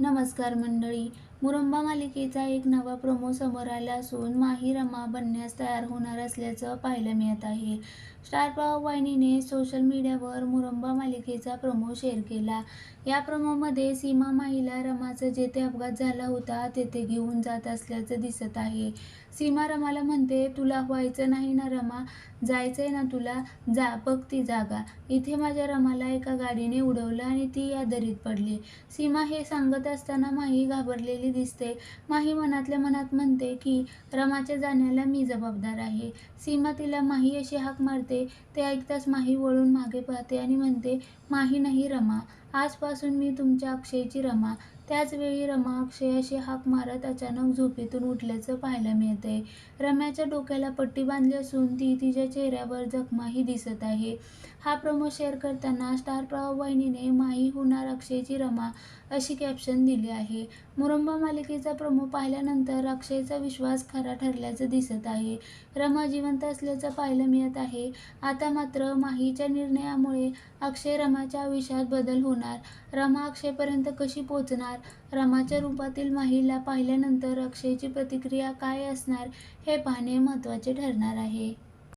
नमस्कार मंडळी. मुरंबा मालिकेचा एक नवा प्रोमो समोर आला असून माही रमा बनण्यास तयार होणार असल्याचं पाहायला मिळत आहे. स्टार प्रवाह वाहिनीने सोशल मीडियावर मुरंबा मालिकेचा प्रोमो शेअर केला. या प्रोमोमध्ये सीमा माहीला रमाचा जेथे अपघात झाला होता तेथे घेऊन जात असल्याचं दिसत आहे. सीमा रमाला म्हणते तुला व्हायचं नाही ना रमा जायचंय ना तुला जा बघ ती जागा. इथे माझ्या रमाला एका गाडीने उडवलं आणि ती या दरीत पडली. सीमा हे सांगत असताना माही घाबरलेली दिसते. माही मनातल्या मनात म्हणते की रमाच्या जाण्याला मी जबाबदार आहे. सीमा तिला माही अशी हाक मारते. ते ऐकताच माही वळून मागे पाहते आणि म्हणते माही नाही रमा. आजपासून मी तुमच्या अक्षयची रमा. त्याचवेळी रमा अक्षयाशी हाक मारत अचानक झोपेतून उठल्याचं पाहायला मिळते रम्याच्या डोक्याला पट्टी बांधली असून ती तिच्या चेहऱ्यावर जखमाही दिसत आहे. हा प्रमो शेअर करताना स्टार प्रवाह वाहिनीने माही होणार अक्षयची रमा अशी कॅप्शन दिली आहे. मुरंबा मालिकेचा प्रमो पाहिल्यानंतर अक्षयचा विश्वास खरा ठरल्याचं दिसत आहे. रमा जिवंत असल्याचं पाहायला मिळत आहे. आता मात्र माहीच्या निर्णयामुळे अक्षय रमाच्या आयुष्यात बदल होणार. रमा अक्षयपर्यंत कशी पोचणार रमाच्या रूपातील माहीला पाहिल्यानंतर अक्षयची प्रतिक्रिया काय असणार हे पाहणे महत्त्वाचे ठरणार आहे.